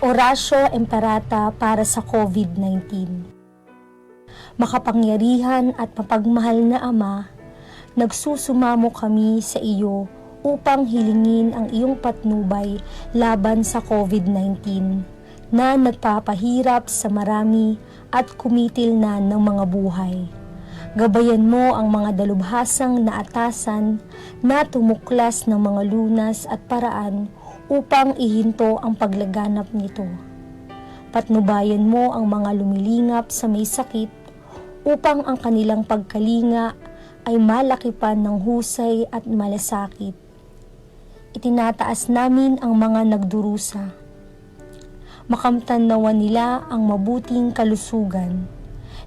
Orasyo Emperata para sa COVID-19 Makapangyarihan at mapagmahal na Ama, nagsusumamo kami sa iyo upang hilingin ang iyong patnubay laban sa COVID-19 na nagpapahirap sa marami at kumitil na ng mga buhay. Gabayan mo ang mga dalubhasang naatasan na tumuklas ng mga lunas at paraan upang ihinto ang paglaganap nito. Patnubayan mo ang mga lumilingap sa may sakit upang ang kanilang pagkalinga ay malakipan ng husay at malasakit. Itinataas namin ang mga nagdurusa. Makamtan nawa nila ang mabuting kalusugan.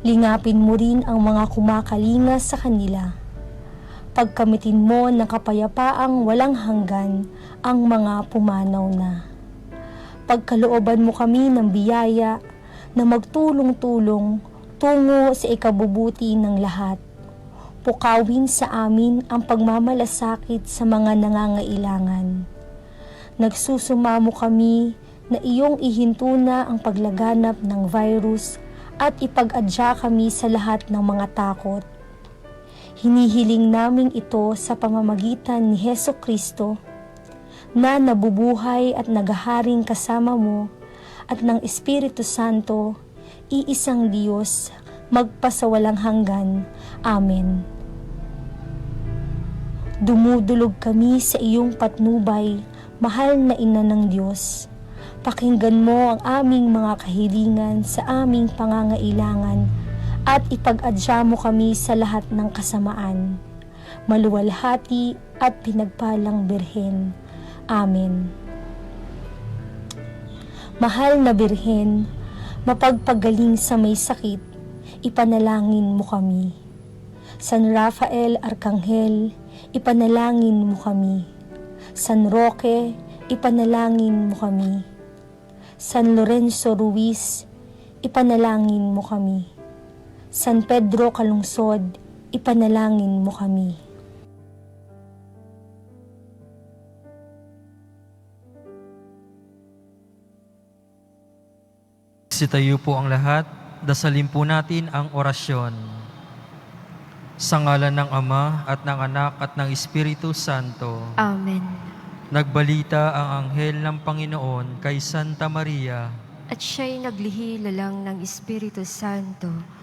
Lingapin mo rin ang mga kumakalinga sa kanila. Pagkamitin mo ng kapayapaang walang hanggan ang mga pumanaw na. Pagkalooban mo kami ng biyaya na magtulong-tulong tungo sa ikabubuti ng lahat. Pukawin sa amin ang pagmamalasakit sa mga nangangailangan. Nagsusumamo kami na iyong ihinto na ang paglaganap ng virus at ipag-adya kami sa lahat ng mga takot. Hinihiling namin ito sa pamamagitan ni Heso Kristo na nabubuhay at nagaharing kasama mo at ng Espiritu Santo, iisang Diyos, magpasawalang hanggan. Amen. Dumudulog kami sa iyong patnubay, mahal na ina ng Diyos. Pakinggan mo ang aming mga kahilingan sa aming pangangailangan at ipag-adya mo kami sa lahat ng kasamaan. Maluwalhati at pinagpalang Birhen. Amen. Mahal na Birhen, mapagpagaling sa may sakit, ipanalangin mo kami. San Rafael Arcangel, ipanalangin mo kami. San Roque, ipanalangin mo kami. San Lorenzo Ruiz, ipanalangin mo kami. San Pedro Calungsod, ipanalangin mo kami. Sitayo po ang lahat, dasalin po natin ang orasyon. Sa ngalan ng Ama at ng Anak at ng Espiritu Santo, Amen. nagbalita ang anghel ng Panginoon kay Santa Maria, At siya'y naglihi lalang ng Espiritu Santo.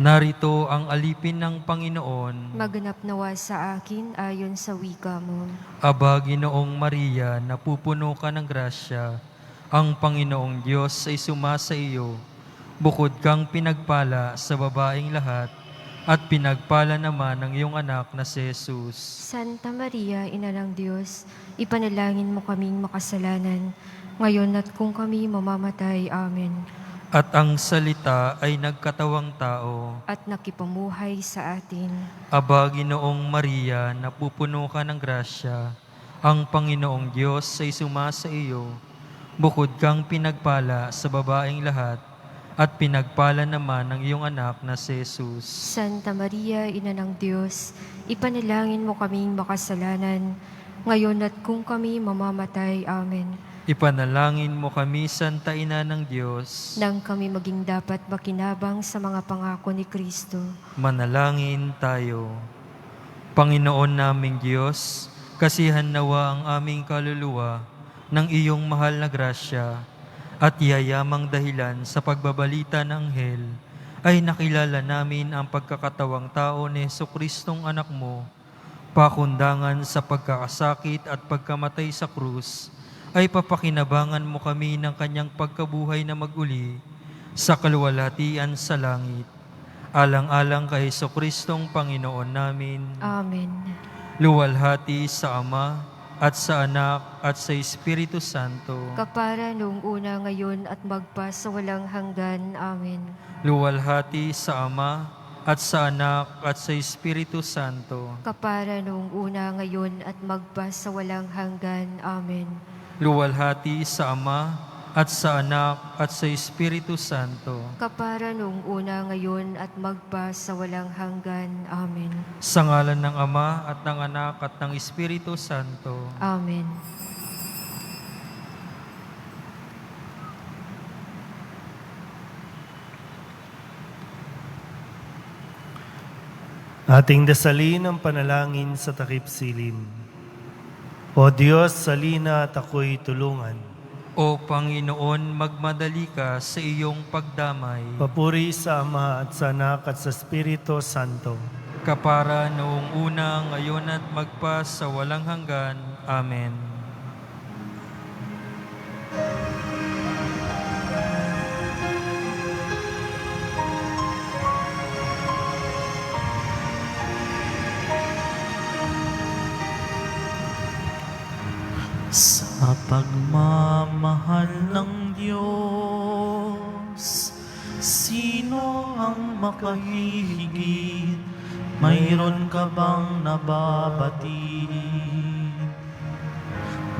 Narito ang alipin ng Panginoon, Maganap nawa sa akin ayon sa wika mo. Aba, Ginoong Maria, napupuno ka ng grasya, ang Panginoong Diyos ay sumasa iyo. Bukod kang pinagpala sa babaing lahat, at pinagpala naman ang iyong anak na si Jesus. Santa Maria, Ina ng Diyos, ipanalangin mo kaming makasalanan, ngayon at kung kami mamamatay. Amen. At ang salita ay nagkatawang tao. At nakipamuhay sa atin. Aba, Ginoong Maria, napupuno ka ng grasya, ang Panginoong Diyos ay sumasa iyo. Bukod kang pinagpala sa babaing lahat, at pinagpala naman ang iyong anak na si Jesus. Santa Maria, Ina ng Diyos, ipanalangin mo kaming makasalanan, ngayon at kung kami mamamatay. Amen. Ipanalangin mo kami, Santa Ina ng Diyos. Nang kami maging dapat makinabang sa mga pangako ni Kristo. Manalangin tayo. Panginoon naming Diyos, kasihan nawa ang aming kaluluwa ng iyong mahal na grasya at yayamang dahilan sa pagbabalita ng anghel ay nakilala namin ang pagkakatawang tao ni Yesu Kristong anak mo, pakundangan sa pagkakasakit at pagkamatay sa krus, ay papakinabangan mo kami ng kanyang pagkabuhay na maguli sa kaluwalhatian sa langit. Alang-alang kay Yesu Kristong Panginoon namin, Amen. luwalhati sa Ama at sa Anak at sa Espiritu Santo, Kapara noong una ngayon at magpa sa walang hanggan. Amen. luwalhati sa Ama at sa Anak, at sa Espiritu Santo. Kapara noong una, ngayon, at magpa sa walang hanggan. Amen. Luwalhati sa Ama, at sa Anak, at sa Espiritu Santo. Kapara noong una, ngayon, at magpa sa walang hanggan. Amen. Sa ngalan ng Ama, at ng Anak, at ng Espiritu Santo. Amen. Ating dasalin ang panalangin sa takip silim. O Diyos, salina at ako'y tulungan. O Panginoon, magmadali ka sa iyong pagdamay. Papuri sa Ama at sa Anak at sa Espiritu Santo. Kapara noong una, ngayon at magpa sa walang hanggan. Amen. Sa pagmamahal ng Diyos, sino ang makahihigit? Mayroon ka bang nababatid?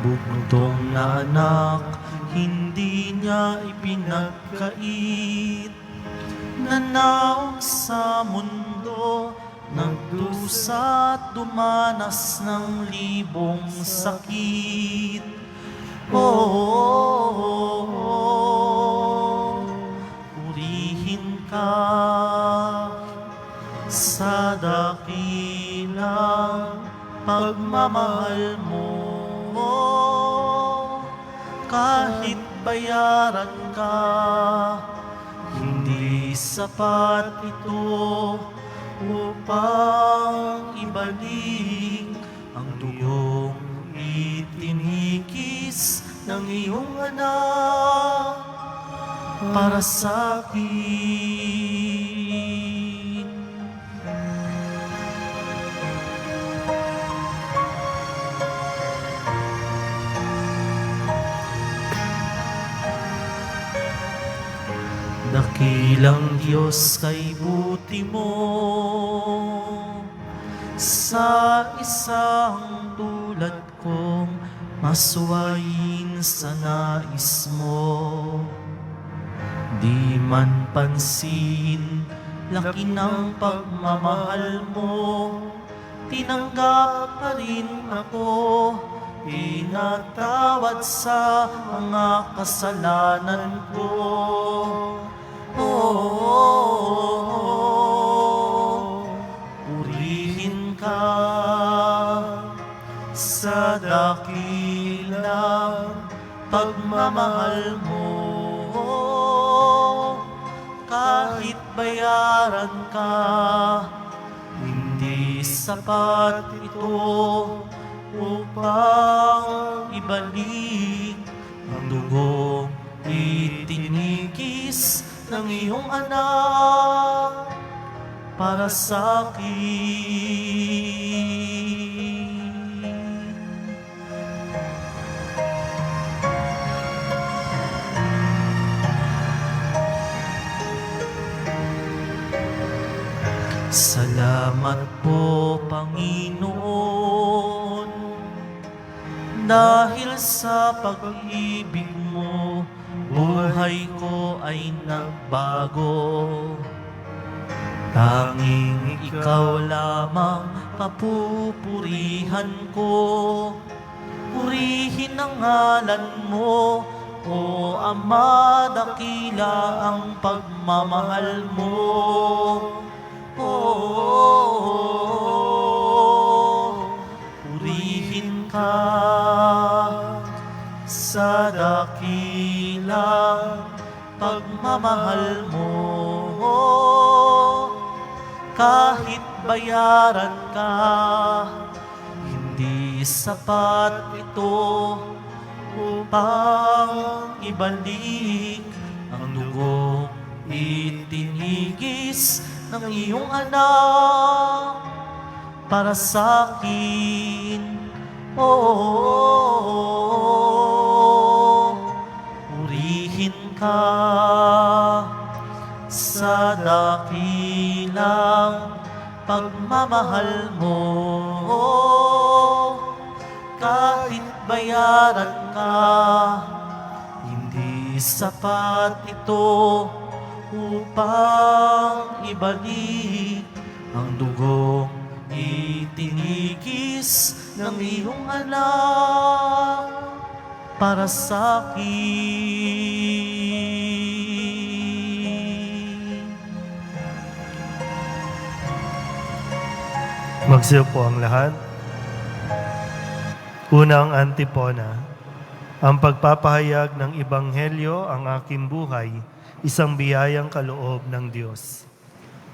Bugtong na anak, hindi niya ipinagkait. Nanaog sa mundo, nagdusa at dumanas ng libong sakit. Oh, purihin ka sa dakilang pagmamahal mo. Kahit bayaran ka, hindi sapat ito upang ibalik ang dugong itinigis ng iyong anak para sa akin. Dakilang Diyos kay buti mo sa isang tulad kong masuwayin sa nais mo. Di man pansin, laki ng pagmamahal mo, tinanggap pa rin ako, pinatawad sa mga kasalanan ko. Oh, purihin ka sa dakilang pagmamahal mo. Kahit bayaran ka, hindi sapat ito upang ibalik ang dugong itinigis ng iyong anak para sa akin. Salamat po, Panginoon, dahil sa pag-ibig mo, buhay ko ay nagbago. Tanging ikaw lamang papupurihan ko. Purihin ang ngalan mo, o Ama, dakila ang pagmamahal mo. Purihin ka sa dakilang pagmamahal mo. Kahit bayaran ka, hindi sapat ito upang ibalik ang dugong itinigis ng iyong anak para sa akin. Oh, purihin ka sa dakilang pagmamahal mo. Kahit bayaran ka, hindi sapat ito upang ibalik ang dugong itinigis ng iyong anak para sa akin. Magsiyo po ang lahat. Unang antipona. Ang pagpapahayag ng Ebanghelyo ang aking buhay, isang biyayang kaloob ng Diyos.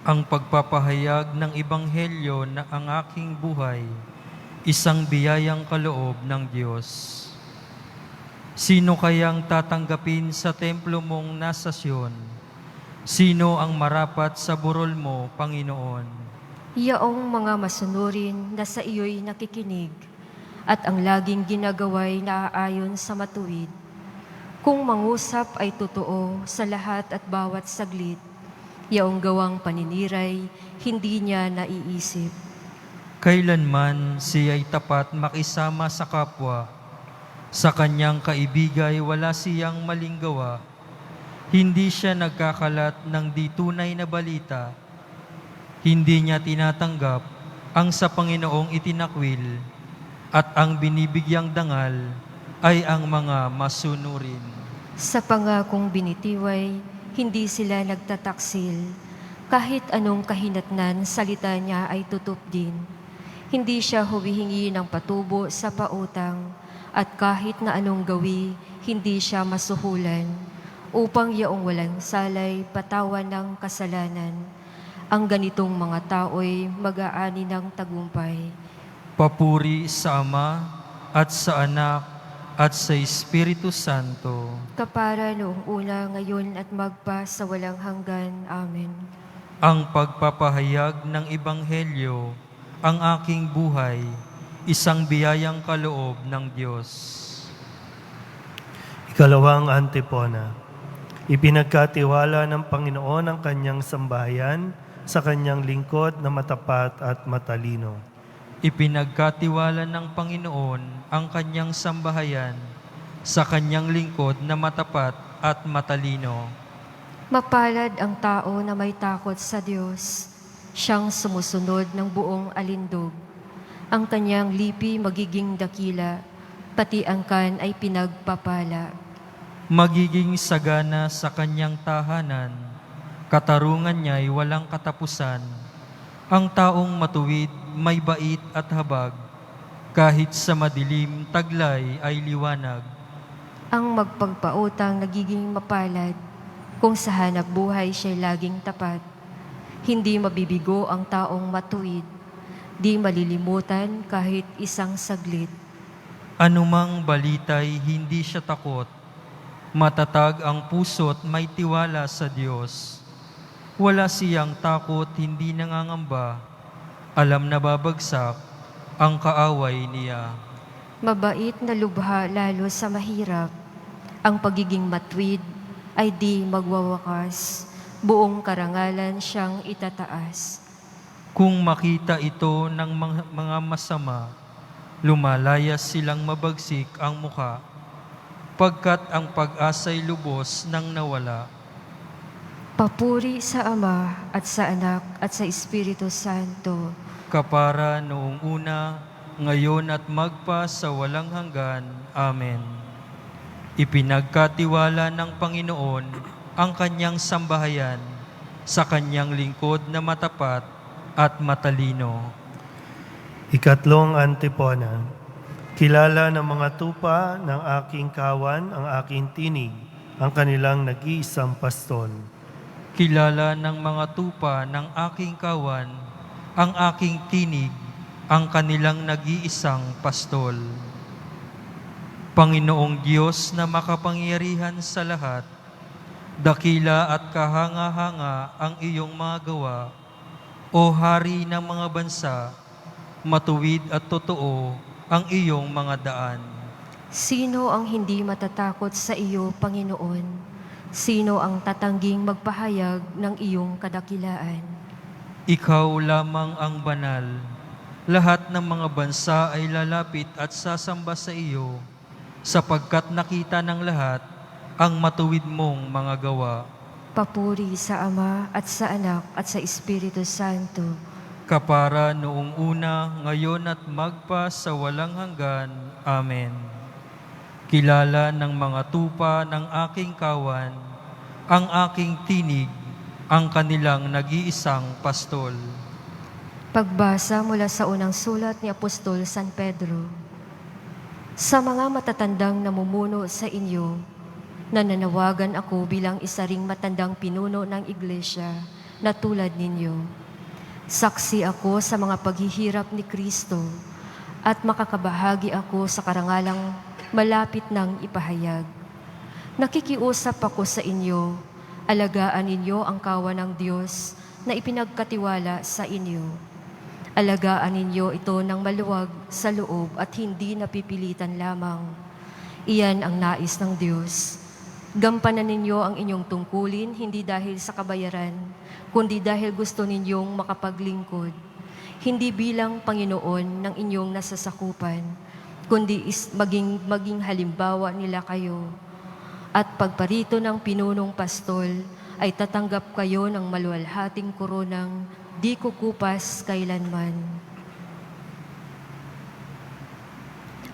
Ang pagpapahayag ng Ebanghelyo na ang aking buhay, isang biyayang kaloob ng Diyos. Sino kayang tatanggapin sa templo mong nasa Sion? Sino ang marapat sa burol mo, Panginoon? Yaong mga masunurin na sa iyo'y nakikinig at ang laging ginagaway na aayon sa matuwid. Kung mangusap ay totoo sa lahat at bawat saglit, yaong gawang paniniray, hindi niya naiisip. Kailanman siya'y tapat makisama sa kapwa. Sa kanyang kaibigay wala siyang maling gawa. Hindi siya nagkakalat ng di tunay na balita. Hindi niya tinatanggap ang sa Panginoong itinakwil at ang binibigyang dangal ay ang mga masunurin. Sa pangakong binitiway, hindi sila nagtataksil. Kahit anong kahinatnan, salita niya ay tutup din. Hindi siya humihingi ng patubo sa pautang, at kahit na anong gawi, hindi siya masuhulan, upang yaong walang salay patawan ng kasalanan. Ang ganitong mga tao'y mag-aani ng tagumpay. Papuri sa Ama at sa Anak at sa Espiritu Santo. Kapara noong una, ngayon at magpa sa walang hanggan. Amen. ang pagpapahayag ng Ebanghelyo, ang aking buhay, isang biyayang kaloob ng Diyos. Ikalawang antipona. Ipinagkatiwala ng Panginoon ang kanyang sambahayan sa kanyang lingkod na matapat at matalino. Ipinagkatiwala ng Panginoon ang kanyang sambahayan sa kanyang lingkod na matapat at matalino. Mapalad ang tao na may takot sa Diyos, siyang sumusunod ng buong alindog. Ang kanyang lipi magiging dakila, pati ang kan ay pinagpapala. Magiging sagana sa kanyang tahanan, katarungan niya'y walang katapusan. Ang taong matuwid, may bait at habag, kahit sa madilim, taglay ay liwanag. Ang magpagpautang nagiging mapalad, kung sa hanap buhay siya'y laging tapat. Hindi mabibigo ang taong matuwid, di malilimutan kahit isang saglit. Anumang balita'y hindi siya takot. Matatag ang puso't may tiwala sa Diyos. Wala siyang takot, hindi nangangamba. Alam na babagsak ang kaaway niya. Mabait na lubha lalo sa mahirap. Ang pagiging matwid ay di magwawakas. Buong karangalan siyang itataas. Kung makita ito ng mga masama, lumalayas silang mabagsik ang muka, pagkat ang pag-asa'y lubos nang nawala. Papuri sa Ama at sa Anak at sa Espiritu Santo. kapara noong una, ngayon at magpa sa walang hanggan. Amen. Ipinagkatiwala ng Panginoon ang kanyang sambahayan sa kanyang lingkod na matapat at matalino. Ikatlong antipona. Kilala ng mga tupa ng aking kawan ang aking tinig, ang kanilang nag-iisang pastol. Kilala ng mga tupa ng aking kawan ang aking tinig, ang kanilang nag-iisang pastol. Panginoong Diyos na makapangyarihan sa lahat, dakila at kahanga-hanga ang iyong mga gawa, o Hari ng mga bansa, matuwid at totoo ang iyong mga daan. Sino ang hindi matatakot sa iyo, Panginoon? Sino ang tatangging magpahayag ng iyong kadakilaan? Ikaw lamang ang banal. Lahat ng mga bansa ay lalapit at sasamba sa iyo, sapagkat nakita ng lahat ang matuwid mong mga gawa. Papuri sa Ama at sa Anak at sa Espiritu Santo. Kapara noong una, ngayon at magpa sa walang hanggan. Amen. Kilala ng mga tupa ng aking kawan, ang aking tinig, ang kanilang nag-iisang pastol. Pagbasa mula sa unang sulat ni Apostol San Pedro. Sa mga matatandang namumuno sa inyo, nananawagan ako bilang isa ring matandang pinuno ng iglesia na tulad ninyo. Saksi ako sa mga paghihirap ni Kristo at makakabahagi ako sa karangalang malapit ng ipahayag. Nakikiusap ako sa inyo, alagaan ninyo ang kawan ng Diyos na ipinagkatiwala sa inyo. Alagaan ninyo ito ng maluwag sa loob at hindi napipilitan lamang. Iyan ang nais ng Diyos. Gampanan ninyo ang inyong tungkulin hindi dahil sa kabayaran, kundi dahil gusto ninyong makapaglingkod. Hindi bilang Panginoon ng inyong nasasakupan, kundi is maging, maging halimbawa nila kayo. At pagparito ng pinunong pastol, ay tatanggap kayo ng maluwalhating koronang di kukupas kailanman.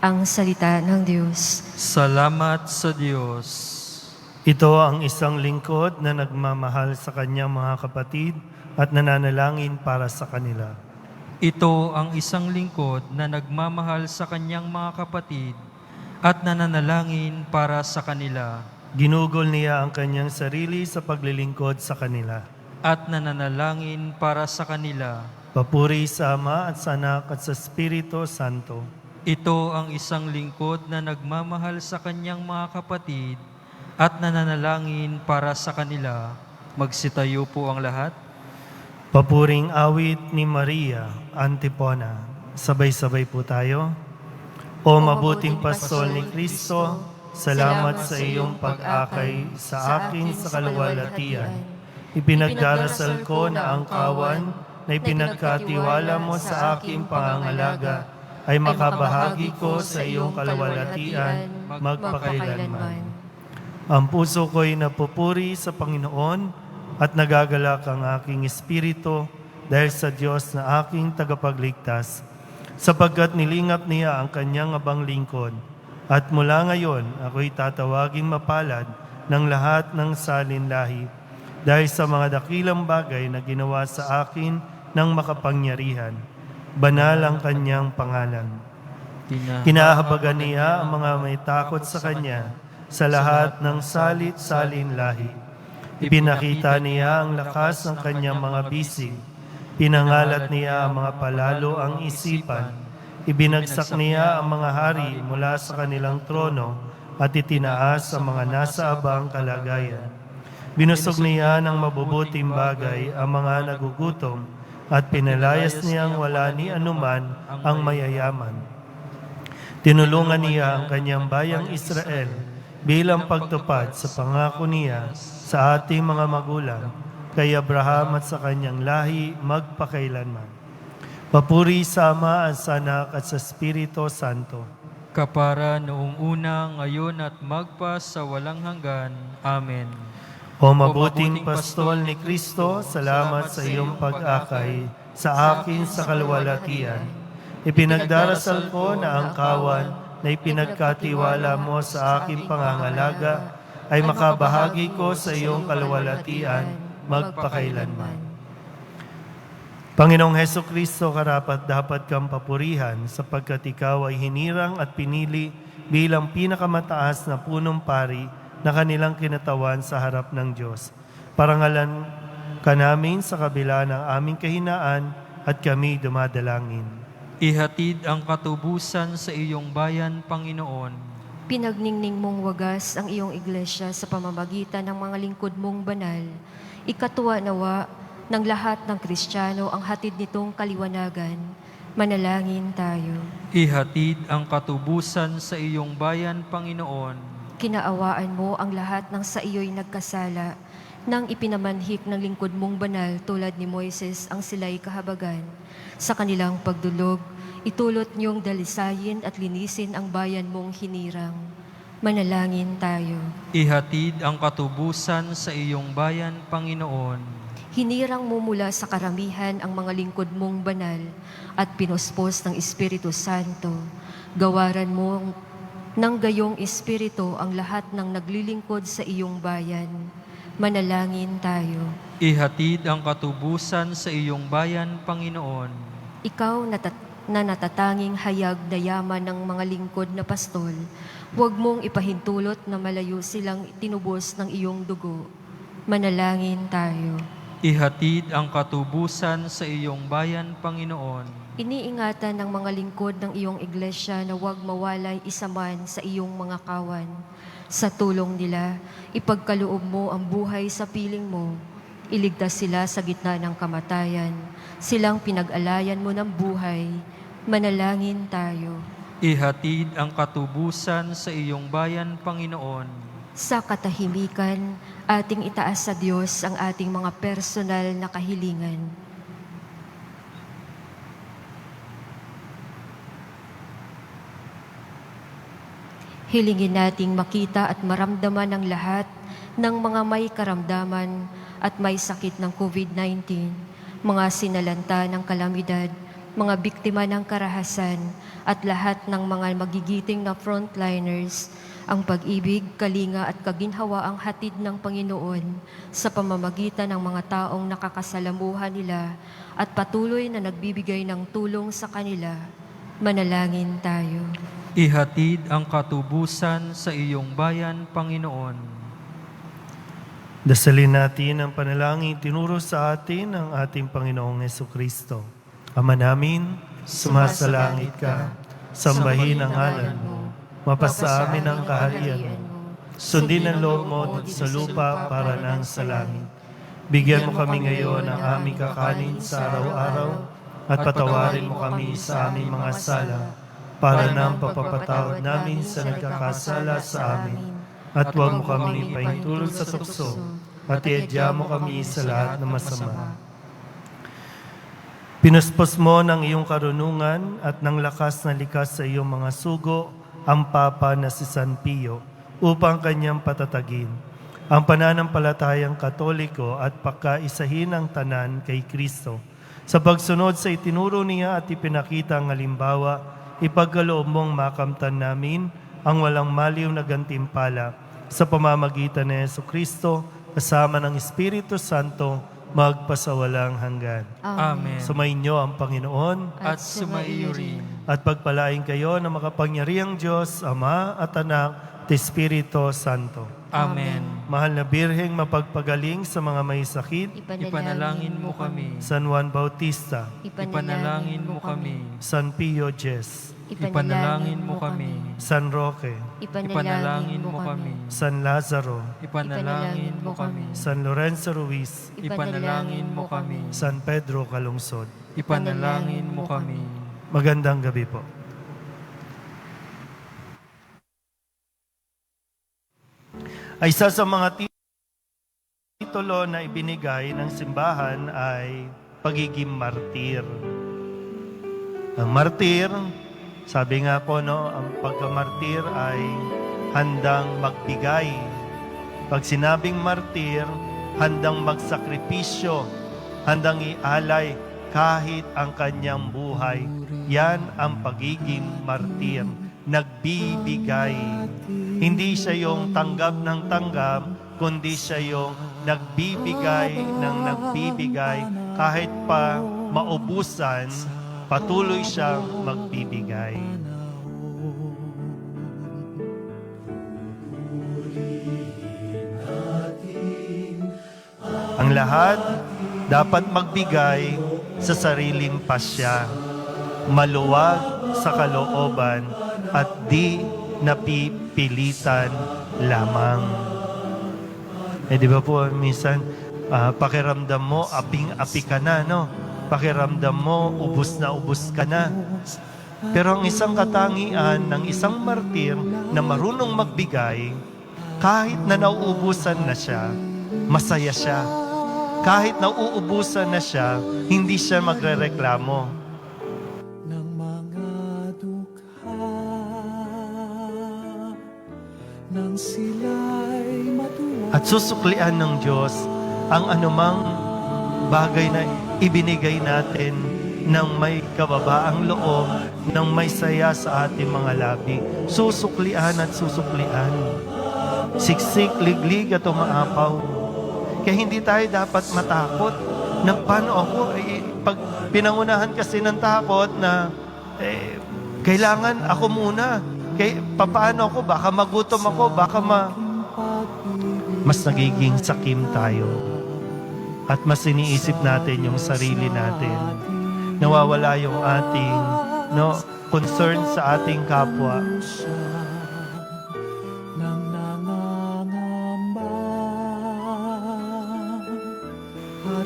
Ang salita ng Diyos. Salamat sa Diyos. Ito ang isang lingkod na nagmamahal sa kanyang mga kapatid at nananalangin para sa kanila. Ito ang isang lingkod na nagmamahal sa kanyang mga kapatid at nananalangin para sa kanila Ginugol niya ang kanyang sarili sa paglilingkod sa kanila. at nananalangin para sa kanila. Papuri sa Ama at sa Anak at sa Espiritu Santo. Ito ang isang lingkod na nagmamahal sa kanyang mga kapatid at nananalangin para sa kanila. Magsitayo po ang lahat. Papuring awit ni Maria, Antipona. Sabay-sabay po tayo. O mabuting pastol ni Kristo, salamat sa iyong pag-akay sa akin sa kaluwalhatian. Ipinagdarasal ko na ang kawan na ipinagkatiwala mo sa aking pangangalaga ay makabahagi ko sa iyong kaluwalhatian magpakailanman. Ang puso ko'y napupuri sa Panginoon at nagagalak ang aking espiritu dahil sa Diyos na aking tagapagligtas, sapagkat nilingap niya ang kanyang abang lingkod. At mula ngayon, ako'y tatawaging mapalad ng lahat ng salin lahi dahil sa mga dakilang bagay na ginawa sa akin ng makapangyarihan. Banal ang kanyang pangalan. Kinahabagan niya ang mga may takot sa Kanya sa lahat ng salit-salin lahi. Ipinakita niya ang lakas ng Kanyang mga bisig. Pinangalat niya ang mga palalo ang isipan. Ibinagsak niya ang mga hari mula sa kanilang trono at itinaas ang mga nasa abang kalagayan. Binusog niya ng mabubuting bagay ang mga nagugutom at pinalayas niyang wala ni anuman ang mayayaman. Tinulungan niya ang kanyang bayang Israel bilang pagtupad sa pangako niya sa ating mga magulang, kay Abraham at sa kanyang lahi magpakailanman. Papuri sa Ama at sa Anak at sa Espiritu Santo. Kapara noong una, ngayon at magpa sa walang hanggan. Amen. O mabuting pastol ni Kristo, salamat sa iyong pag-akay sa akin sa kaluwalhatian. Ipinagdarasal ko na ang kawan na ipinagkatiwala mo sa aking pangangalaga ay makabahagi ko sa iyong kaluwalhatian magpakailanman. Panginoong Heso Kristo, karapat dapat kang papurihan sapagkat ikaw ay hinirang at pinili bilang pinakamataas na punong pari na kanilang kinatawan sa harap ng Diyos. Parangalan ka namin sa kabila ng aming kahinaan at kami dumadalangin. Ihatid ang katubusan sa iyong bayan, Panginoon. Pinagningning mong wagas ang iyong iglesia sa pamamagitan ng mga lingkod mong banal. Ikatuwa nawa ng lahat ng Kristiyano ang hatid nitong kaliwanagan. Manalangin tayo. Ihatid ang katubusan sa iyong bayan, Panginoon. Kinaawaan mo ang lahat ng sa iyo'y nagkasala nang ipinamanhik ng lingkod mong banal tulad ni Moises ang sila'y kahabagan. Sa kanilang pagdulog, itulot niyong dalisayin at linisin ang bayan mong hinirang. Manalangin tayo. Ihatid ang katubusan sa iyong bayan, Panginoon. Hinirang mo mula sa karamihan ang mga lingkod mong banal at pinuspos ng Espiritu Santo. Gawaran mo ng gayong Espiritu ang lahat ng naglilingkod sa iyong bayan. Manalangin tayo. Ihatid ang katubusan sa iyong bayan, Panginoon. Ikaw na, tat- na natatanging hayag na yaman ng mga lingkod na pastol, huwag mong ipahintulot na malayo silang tinubos ng iyong dugo. Manalangin tayo. Ihatid ang katubusan sa iyong bayan, Panginoon. Iniingatan ng mga lingkod ng iyong iglesia na huwag mawalay isa man sa iyong mga kawan. Sa tulong nila, ipagkaloob mo ang buhay sa piling mo. Iligtas sila sa gitna ng kamatayan. Silang pinag-alayan mo ng buhay. Manalangin tayo. Ihatid ang katubusan sa iyong bayan, Panginoon. Sa katahimikan, ating itaas sa Diyos ang ating mga personal na kahilingan. Hilingin nating makita at maramdaman ng lahat ng mga may karamdaman at may sakit ng COVID-19, mga sinalanta ng kalamidad, mga biktima ng karahasan, at lahat ng mga magigiting na frontliners, ang pag-ibig, kalinga at kaginhawa ang hatid ng Panginoon sa pamamagitan ng mga taong nakakasalamuhan nila at patuloy na nagbibigay ng tulong sa kanila. Manalangin tayo. Ihatid ang katubusan sa iyong bayan, Panginoon. Dasalin natin ang panalangin tinuro sa atin ng ating Panginoong Yeso Kristo. Ama namin, sumasalangit ka, sambahin ang ngalan mo, mapasa amin ang kaharian mo, sundin ang loob mo dito sa lupa para nang sa langit. Bigyan mo kami ngayon ng aming kakanin sa araw-araw at patawarin mo kami sa aming mga sala para nang papapatawad namin sa nagkakasala sa amin. At huwag mo kami paintulot sa tukso at iadya mo kami sa lahat ng masama. Pinuspos mo ng iyong karunungan at ng lakas na likas sa iyong mga sugo ang Papa na si San Pio upang kanyang patatagin ang pananampalatayang katoliko at pagkaisahin ang tanan kay Kristo. Sa pagsunod sa itinuro niya at ipinakita ang halimbawa, ipagkaloob mong makamtan namin ang walang maliw na gantimpala sa pamamagitan ni Yesu Kristo kasama ng Espiritu Santo magpasawalang hanggan. Amen. Sumainyo ang Panginoon At sumaiyo rin. At pagpalain kayo ng makapangyarihang Diyos, Ama at Anak at Espiritu Santo. Amen. Mahal na Birheng mapagpagaling sa mga may sakit, Ipanalangin mo kami. San Juan Bautista, Ipanalangin mo kami. San Pio Jes, Ipanalangin mo kami. San Roque, Ipanalangin mo kami. San Lazaro, Ipanalangin mo kami. San Lorenzo Ruiz, Ipanalangin mo kami. San Pedro Calungsod. Ipanalangin mo kami. Magandang gabi po. Ay isa sa mga titulo na ibinigay ng simbahan ay pagiging martir. Ang martir, sabi nga po no, ang pagkamartir ay handang magbigay. Pag sinabing martir, handang magsakripisyo, handang ialay kahit ang kanyang buhay. Yan ang pagiging martir. Nagbibigay. Hindi siya yung tanggap ng tanggap, kundi siya yung nagbibigay ng nagbibigay kahit pa maubusan, patuloy siyang magbibigay. Ang lahat dapat magbigay sa sariling pasya, maluwag sa kalooban at di napipilitan lamang. Eh di ba po minsan ah, pakiramdam mo aping-api ka na no? Pakiramdam mo ubus na ubus ka na. Pero ang isang katangian ng isang martir na marunong magbigay kahit na nauubusan na siya, masaya siya. Kahit nauubusan na siya, hindi siya magrereklamo. At susuklian ng Diyos ang anumang bagay na ibinigay natin ng may kababaang loob, ng may saya sa ating mga labi. Susuklian at susuklian. Siksik, liglig at umaapaw. Kaya hindi tayo dapat matakot na paano ako, eh, pag pinangunahan kasi ng takot na eh, kailangan ako muna. Kay, papaano ako? Baka magutom ako, baka ma... Mas nagiging sakim tayo. At mas iniisip natin yung sarili natin. Nawawala yung ating no, concern sa ating kapwa.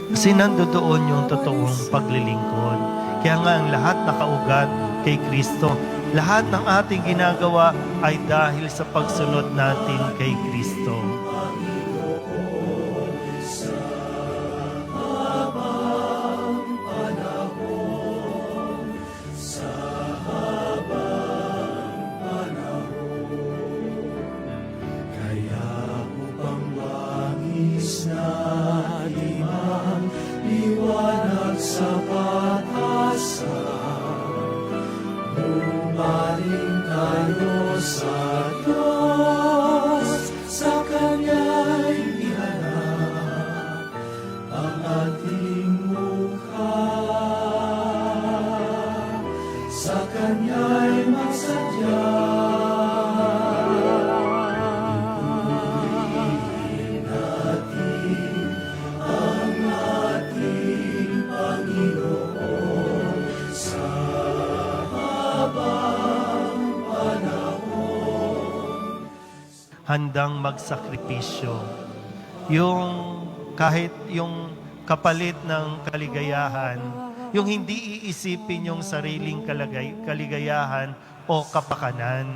Kasi nandoon yung totoong paglilingkod. Kaya nga ang lahat nakaugat kay Kristo. Lahat ng ating ginagawa ay dahil sa pagsunod natin kay Kristo. Sa Kanya'y magsadya. handang magsakripisyo. Yung kahit yung kapalit ng kaligayahan, yung hindi iisipin yung sariling kalagay, kaligayahan o kapakanan.